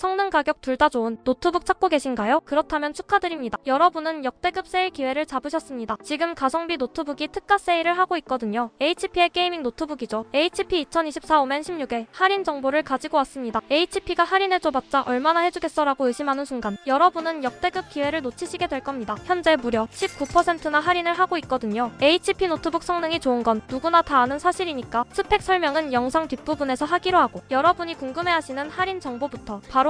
성능 가격 둘 다 좋은 노트북 찾고 계신가요? 그렇다면 축하드립니다. 여러분은 역대급 세일 기회를 잡으셨습니다. 지금 가성비 노트북이 특가 세일을 하고 있거든요. HP의 게이밍 노트북이죠. HP 2024 오멘 16에 할인 정보를 가지고 왔습니다. HP가 할인해줘봤자 얼마나 해주겠어라고 의심하는 순간 여러분은 역대급 기회를 놓치시게 될 겁니다. 현재 무려 19%나 할인을 하고 있거든요. HP 노트북 성능이 좋은 건 누구나 다 아는 사실이니까 스펙 설명은 영상 뒷부분에서 하기로 하고 여러분이 궁금해하시는 할인 정보부터 바로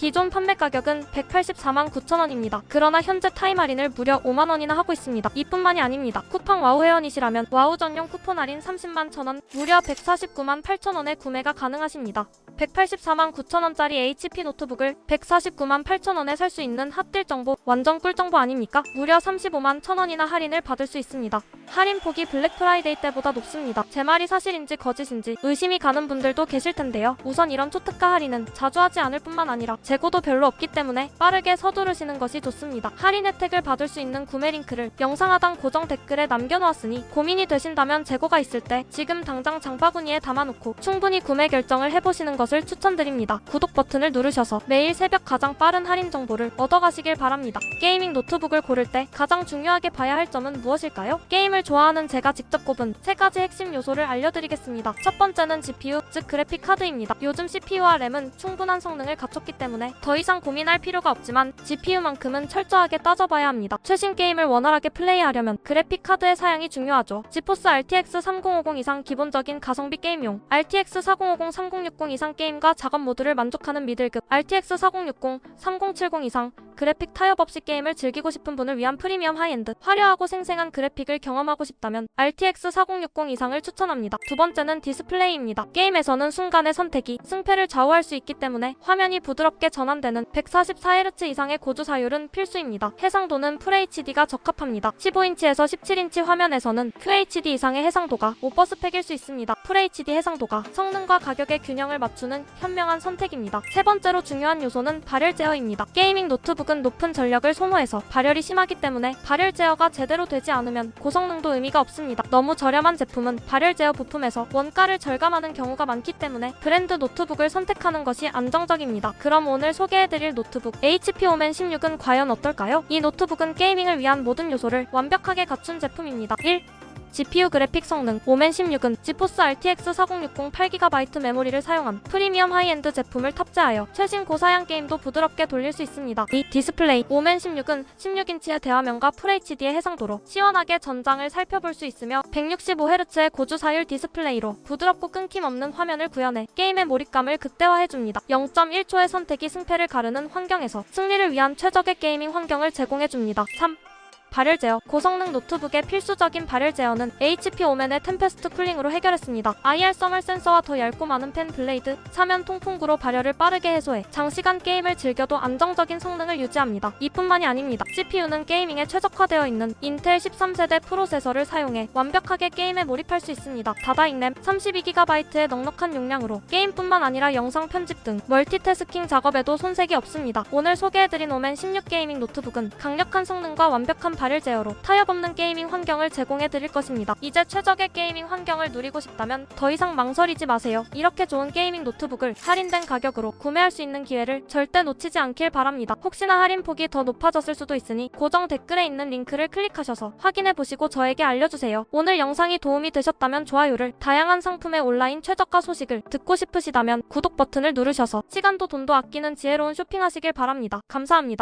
기존 판매 가격은 184만 9천원입니다. 그러나 현재 타임 할인을 무려 5만원이나 하고 있습니다. 이뿐만이 아닙니다. 쿠팡 와우 회원이시라면 와우 전용 쿠폰 할인 30만 천원, 무려 149만 8천원에 구매가 가능하십니다. 184만 9천원짜리 HP 노트북을 149만 8천원에 살 수 있는 핫딜 정보 완전 꿀 정보 아닙니까? 무려 35만 천원이나 할인을 받을 수 있습니다. 할인 폭이 블랙 프라이데이 때보다 높습니다. 제 말이 사실인지 거짓인지 의심이 가는 분들도 계실 텐데요. 우선 이런 초특가 할인은 자주 하지 않을 뿐만 아니라 재고도 별로 없기 때문에 빠르게 서두르시는 것이 좋습니다. 할인 혜택을 받을 수 있는 구매 링크를 영상 하단 고정 댓글에 남겨놓았으니 고민이 되신다면 재고가 있을 때 지금 당장 장바구니에 담아놓고 충분히 구매 결정을 해보시는 것을 추천드립니다. 구독 버튼을 누르셔서 매일 새벽 가장 빠른 할인 정보를 얻어가시길 바랍니다. 게이밍 노트북을 고를 때 가장 중요하게 봐야 할 점은 무엇일까요? 게임을 좋아하는 제가 직접 꼽은 세 가지 핵심 요소를 알려드리겠습니다. 첫 번째는 GPU, 즉 그래픽 카드입니다. 요즘 CPU와 램은 충분한 성능을 갖췄기 때문에 더 이상 고민할 필요가 없지만 GPU만큼은 철저하게 따져봐야 합니다. 최신 게임을 원활하게 플레이하려면 그래픽 카드의 사양이 중요하죠. 지포스 RTX 3050 이상 기본적인 가성비 게임용, RTX 4050, 3060 이상 게임과 작업 모드를 만족하는 미들급, RTX 4060, 3070 이상 그래픽 타협 없이 게임을 즐기고 싶은 분을 위한 프리미엄 하이엔드, 화려하고 생생한 그래픽을 경험하고 싶다면 RTX 4060 이상을 추천합니다. 두 번째는 디스플레이입니다. 게임에서는 순간의 선택이 승패를 좌우할 수 있기 때문에 화면이 부드럽게 전환되는 144Hz 이상의 고주 사율은 필수입니다. 해상도는 FHD가 적합합니다. 15인치에서 17인치 화면에서는 QHD 이상의 해상도가 5% 스펙일 수 있습니다. FHD 해상도가 성능과 가격의 균형을 맞추는 현명한 선택입니다. 세 번째로 중요한 요소는 발열 제어입니다. 게이밍 노트북은 높은 전력을 소모해서 발열이 심하기 때문에 발열 제어가 제대로 되지 않으면 고성능도 의미가 없습니다. 너무 저렴한 제품은 발열 제어 부품에서 원가를 절감하는 경우가 많기 때문에 브랜드 노트북을 선택하는 것이 안정적입니다. 그럼 오늘 소개해드릴 노트북 HP 오멘 16은 과연 어떨까요? 이 노트북은 게이밍을 위한 모든 요소를 완벽하게 갖춘 제품입니다. 1. GPU 그래픽 성능 오멘 16은 지포스 RTX 4060 8GB 메모리를 사용한 프리미엄 하이엔드 제품을 탑재하여 최신 고사양 게임도 부드럽게 돌릴 수 있습니다. 2. 디스플레이 오멘 16은 16인치의 대화면과 FHD의 해상도로 시원하게 전장을 살펴볼 수 있으며 165Hz의 고주사율 디스플레이로 부드럽고 끊김 없는 화면을 구현해 게임의 몰입감을 극대화해줍니다. 0.1초의 선택이 승패를 가르는 환경에서 승리를 위한 최적의 게이밍 환경을 제공해줍니다. 3. 발열 제어 고성능 노트북의 필수적인 발열 제어는 HP 오멘의 템페스트 쿨링으로 해결했습니다. IR 써멀 센서와 더 얇고 많은 펜 블레이드, 사면 통풍구로 발열을 빠르게 해소해 장시간 게임을 즐겨도 안정적인 성능을 유지합니다. 이뿐만이 아닙니다. CPU는 게이밍에 최적화되어 있는 인텔 13세대 프로세서를 사용해 완벽하게 게임에 몰입할 수 있습니다. 다다익 램 32GB의 넉넉한 용량으로 게임뿐만 아니라 영상 편집 등 멀티태스킹 작업에도 손색이 없습니다. 오늘 소개해드린 오멘 16 게이밍 노트북은 강력한 성능과 완벽한 발열 제어로 타협 없는 게이밍 환경을 제공해 드릴 것입니다. 이제 최적의 게이밍 환경을 누리고 싶다면 더 이상 망설이지 마세요. 이렇게 좋은 게이밍 노트북을 할인된 가격으로 구매할 수 있는 기회를 절대 놓치지 않길 바랍니다. 혹시나 할인 폭이 더 높아졌을 수도 있으니 고정 댓글에 있는 링크를 클릭하셔서 확인해 보시고 저에게 알려주세요. 오늘 영상이 도움이 되셨다면 좋아요를 다양한 상품의 온라인 최저가 소식을 듣고 싶으시다면 구독 버튼을 누르셔서 시간도 돈도 아끼는 지혜로운 쇼핑하시길 바랍니다. 감사합니다.